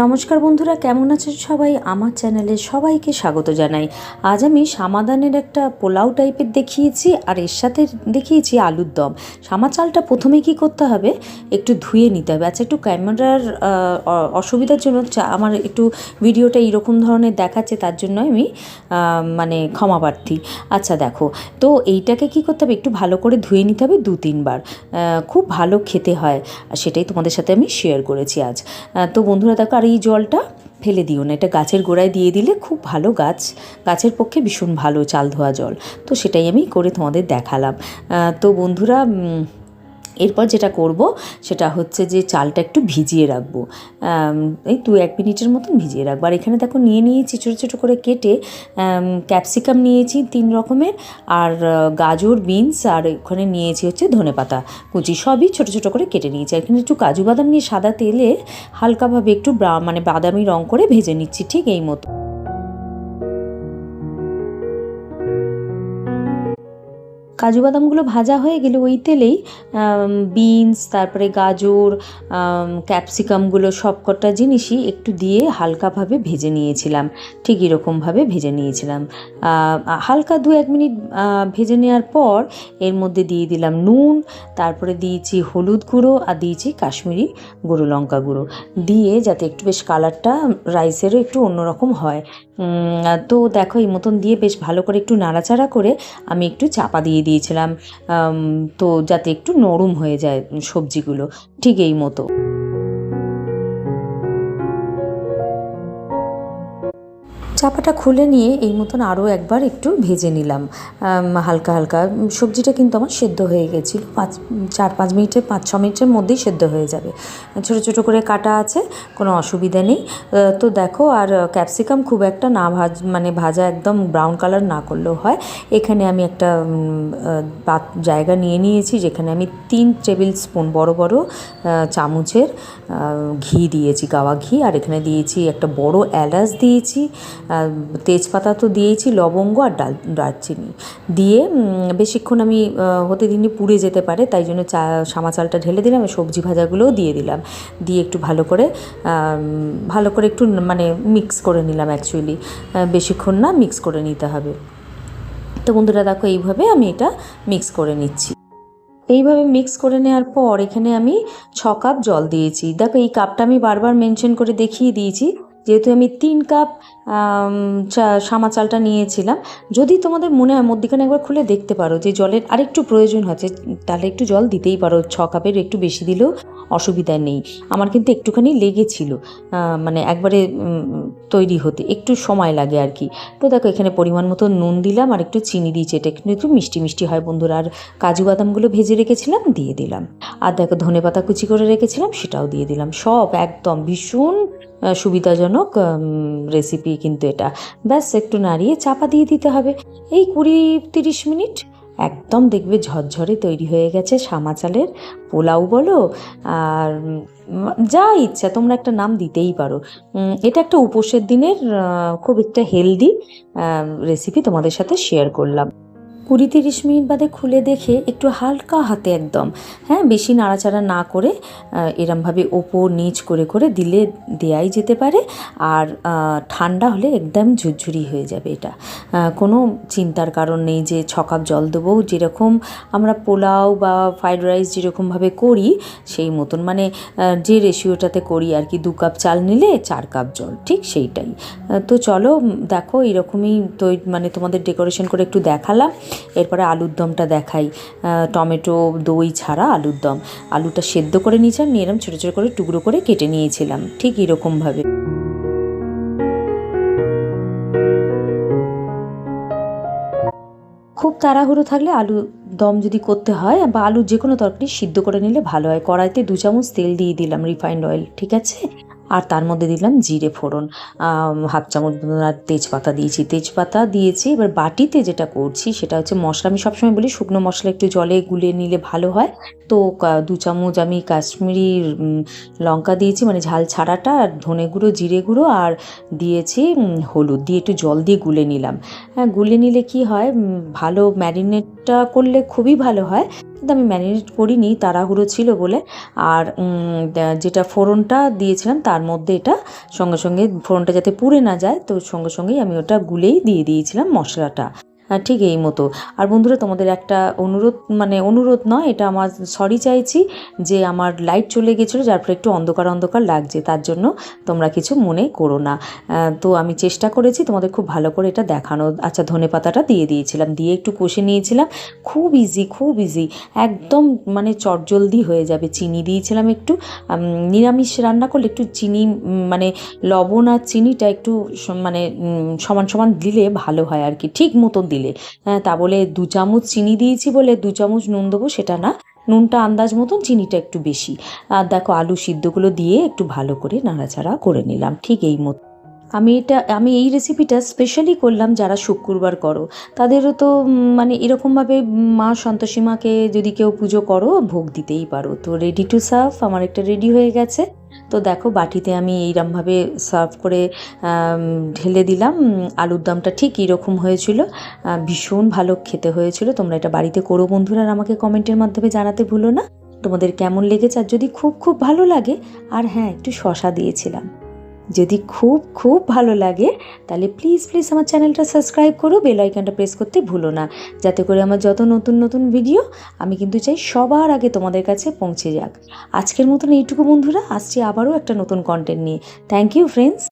নমস্কার বন্ধুরা, কেমন আছেন সবাই? আমার চ্যানেলে সবাইকে স্বাগত জানাই। আজ আমি সামাদানের একটা পোলাও টাইপের দেখিয়েছি আর এর সাথে দেখিয়েছি আলুর দম। সামা চালটা প্রথমে কি করতে হবে? একটু ধুয়ে নিতে হবে। আচ্ছা একটু ক্যামেরার অসুবিধার জন্য আমার একটু ভিডিওটা এরকম ধরনের দেখাচ্ছে, তার জন্য আমি মানে ক্ষমা প্রার্থী। আচ্ছা দেখো, তো এইটাকে কি করতে হবে? একটু ভালো করে ধুয়ে নিতে হবে দু, তিনবার। খুব ভালো খেতে হয়। আর সেটাই তোমাদের সাথে আমি শেয়ার করেছি আজ। তো বন্ধুরা, দেখো আর এই জলটা ফেলে দিও না। এটা গাছের গোড়ায় দিয়ে দিলে খুব ভালো গাছ, গাছের পক্ষে ভীষণ ভালো চাল ধোয়া জল। তো সেটাই আমি করে তোমাদের দেখালাম। তো বন্ধুরা এরপর যেটা করব, সেটা হচ্ছে যে চালটা একটু ভিজিয়ে রাখব। এই দু এক মিনিটের মতন ভিজিয়ে রাখব। আর এখানে দেখো নিয়ে নিয়েছি ছোটো ছোটো করে কেটে ক্যাপসিকাম নিয়েছি তিন রকমের, আর গাজর, বিনস, আর ওখানে নিয়েছি হচ্ছে ধনেপাতা কুচি, সবই ছোটো ছোটো করে কেটে নিয়েছি। আর এখানে একটু কাজু বাদাম নিয়ে সাদা তেলে হালকাভাবে একটু মানে বাদামি রং করে ভেজে নিচ্ছি, ঠিক এই মতো। কাজু বাদামগুলো ভাজা হয়ে গেলে ওই তেলেই বিনস, তারপরে গাজর ক্যাপসিকামগুলো সব কটা জিনিসই একটু দিয়ে হালকাভাবে ভেজে নিয়েছিলাম। ঠিক এরকমভাবে ভেজে নিয়েছিলাম। হালকা দু এক মিনিট ভেজে নেওয়ার পর এর মধ্যে দিয়ে দিলাম নুন, তারপরে দিয়েছি হলুদ গুঁড়ো আর দিয়েছি কাশ্মীরি গুঁড়ো, লঙ্কা গুঁড়ো। দিয়ে যাতে একটু বেশ কালারটা রাইসেরও একটু অন্যরকম হয়। তো দেখো এই মতন দিয়ে বেশ ভালো করে একটু নাড়াচাড়া করে আমি একটু চাপা দিয়ে দিয়েছিলাম তো যাতে একটু নরম হয়ে যায় সবজিগুলো ঠিক এই মতো। চাপাটা খুলে নিয়ে এই মতন আরও একবার একটু ভেজে নিলাম। হালকা হালকা। সবজিটা কিন্তু আমার সেদ্ধ হয়ে গেছিল। পাঁচ চার, পাঁচ মিনিটের পাঁচ, ছ মিনিটের মধ্যেই সেদ্ধ হয়ে যাবে। ছোটো ছোটো করে কাটা আছে, কোনো অসুবিধা নেই। তো দেখো, আর ক্যাপসিকাম খুব একটা না ভাজ মানে ভাজা একদম ব্রাউন কালার না করলেও হয়। এখানে আমি একটা জায়গা নিয়ে নিয়েছি, যেখানে আমি তিন টেবিল স্পুন বড় বড় চামচের ঘি দিয়েছি, গাওয়া ঘি। আর এখানে দিয়েছি একটা বড় এলাচ দিয়েছি। তেজপাতা তো দিয়েছি লবঙ্গ আর ডাল, দারচিনি। দিয়ে বেশিক্ষণ আমি হতে দিনই পুড়ে যেতে পারে, তাই জন্য চা, সামা চালটা ঢেলে দিলাম সবজি ভাজাগুলোও দিয়ে দিলাম। দিয়ে একটু ভালো করে ভালো করে একটু মানে মিক্স করে নিলাম অ্যাকচুয়ালি বেশিক্ষণ না মিক্স করে নিতে হবে। তো বন্ধুরা, দেখো, এইভাবে আমি এটা মিক্স করে নিচ্ছি। এইভাবে মিক্স করে নেওয়ার পর এখানে আমি ছ কাপ জল দিয়েছি। দেখো, এই কাপটা আমি বারবার মেনশন করে দেখিয়ে দিয়েছি। যেহেতু আমি তিন কাপ সামা চালটা নিয়েছিলাম। যদি তোমাদের মনে হয় মধ্যিখানে একবার খুলে দেখতে পারো যে জলের আরেকটু প্রয়োজন হচ্ছে, তাহলে একটু জল দিতেই পারো। ছ কাপের একটু বেশি দিলেও অসুবিধা নেই। আমার কিন্তু একটুখানি লেগেছিল মানে একবারে তৈরি হতে। একটু সময় লাগে আর কি। তো দেখো, এখানে পরিমাণ মতো নুন দিলাম আর একটু চিনি দিয়েছি। এটা একটু মিষ্টি মিষ্টি হয় বন্ধুরা। আর কাজু বাদামগুলো ভেজে রেখেছিলাম, দিয়ে দিলাম। আর দেখো ধনে পাতা কুচি করে রেখেছিলাম, সেটাও দিয়ে দিলাম। সব একদম ভীষণ সুবিধাজনক রেসিপি কিন্তু এটা। ব্যাস, একটু নাড়িয়ে চাপা দিয়ে দিতে হবে। এই কুড়ি তিরিশ মিনিট একদম দেখবে ঝরঝরে তৈরি হয়ে গেছে সামা চালের পোলাও বলো, আর যা ইচ্ছা, তোমরা একটা নাম দিতেই পারো। এটা একটা উপোসের দিনের খুব একটা হেলদি রেসিপি তোমাদের সাথে শেয়ার করলাম। কুড়ি তিরিশ মিনিট বাদে খুলে দেখে একটু হালকা হাতে একদম হ্যাঁ বেশি নাড়াচাড়া না করে এরমভাবে ওপর নিচ করে করে দিলে দেয়াই যেতে পারে আর ঠান্ডা হলে একদম ঝুরঝুরি হয়ে যাবে এটা। কোনো চিন্তার কারণ নেই যে ছ কাপ জল দেবো, যেরকম আমরা পোলাও বা ফ্রাইড রাইস যেরকমভাবে করি, সেই মতন। মানে যে রেশিওটাতে করি আর কি, দু কাপ চাল নিলে চার কাপ জল, ঠিক সেইটাই। তো চলো, দেখো, এরকমই তো মানে তোমাদের ডেকোরেশন করে একটু দেখালাম। এরপরে আলুর দমটা দেখাই। টমেটো, দই ছাড়া আলুর দম। আলুটা সেদ্ধ করে নিয়েছিলাম, নিয়ে এরম ছোটো ছোটো করে টুকরো করে কেটে নিয়েছিলাম। ঠিক এরকমভাবে। খুব তাড়াহুড়ো থাকলে আলু দম যদি করতে হয়, বা আলু যে কোনো তরকারি সিদ্ধ করে নিলে ভালো হয়। কড়াইতে দু চামচ তেল দিয়ে দিলাম রিফাইন্ড অয়েল, ঠিক আছে? আর তার মধ্যে দিলাম জিরে ফোড়ন। হাফ চামচ আর তেজপাতা দিয়েছি। তেজপাতা দিয়েছি, এবার বাটিতে যেটা করছি সেটা হচ্ছে মশলা। আমি সবসময় বলি শুকনো মশলা একটু জলে গুলে নিলে ভালো হয়। তো দু চামচ আমি কাশ্মীরি লঙ্কা দিয়েছি মানে ঝাল ছাড়াটা, আর ধনে গুঁড়ো, জিরে গুঁড়ো, আর দিয়েছি হলুদ। দিয়ে একটু জল দিয়ে গুলে নিলাম। হ্যাঁ গুলে নিলে কি হয় ভালো ম্যারিনেট ম্যারিনেটটা করলে খুবই ভালো হয়। কিন্তু আমি ম্যারিনেট করিনি, তাড়াহুড়ো ছিল বলে। আর যেটা ফোড়নটা দিয়েছিলাম তার মধ্যে এটা সঙ্গে সঙ্গে ফোড়নটা যাতে পুড়ে না যায়, তো সঙ্গে সঙ্গেই আমি ওটা গুলেই দিয়ে দিয়েছিলাম মশলাটা। ঠিক এই মতো। আর বন্ধুরা, তোমাদের একটা অনুরোধ মানে অনুরোধ নয়, এটা আমার সরি চাইছি যে আমার লাইট চলে গেছিল, যার ফলে একটু অন্ধকার অন্ধকার লাগছে, তার জন্য তোমরা কিছু মনে করো না। তো আমি চেষ্টা করেছি তোমাদের খুব ভালো করে এটা দেখানো। আচ্ছা ধনে পাতাটা দিয়ে দিয়েছিলাম, দিয়ে একটু কষে নিয়েছিলাম। খুব ইজি খুব ইজি একদম মানে চটজলদি হয়ে যাবে। চিনি দিয়েছিলাম একটু নিরামিষ রান্না করলে একটু চিনি মানে লবণ আর চিনিটা একটু মানে সমান সমান দিলে ভালো হয় আর কি, ঠিক মতন দিলে। হ্যাঁ তা বলে দু চামচ চিনি দিয়েছি বলে দু চামচ নুন দেবো, সেটা না। নুনটা আন্দাজ মতন চিনিটা একটু বেশি। আর দেখো আলু সিদ্ধগুলো দিয়ে একটু ভালো করে নাড়াচাড়া করে নিলাম, ঠিক এই মতো। আমি এটা, আমি এই রেসিপিটা স্পেশালি করলাম যারা শুক্রবার করো। তাদেরও তো মানে এরকমভাবে মা সন্তোষী মাকে যদি কেউ পুজো করো, ভোগ দিতেই পারো। তো রেডি টু সার্ভ আমার একটা রেডি হয়ে গেছে। তো দেখো বাটিতে আমি এইরমভাবে সার্ভ করে ঢেলে দিলাম। আলুর দমটা ঠিক এরকম হয়েছিল। ভীষণ ভালো খেতে হয়েছিল। তোমরা এটা বাড়িতে করো বন্ধুরা, আর আমাকে কমেন্টের মাধ্যমে জানাতে ভুলো না। তোমাদের কেমন লেগেছে আর যদি খুব খুব ভালো লাগে, আর হ্যাঁ একটু শশা দিয়েছিলাম। যদি খুব খুব ভালো লাগে, তাহলে প্লিজ প্লিজ আমার চ্যানেলটা সাবস্ক্রাইব করো বেল আইকনটা প্রেস করতে ভুলো না। যাতে করে আমার যত নতুন নতুন ভিডিও আমি কিন্তু চাই সবার আগে তোমাদের কাছে পৌঁছে যাক। আজকের মতন এইটুকু বন্ধুরা, আসছি আবারও একটা নতুন কন্টেন্ট নিয়ে। Thank you friends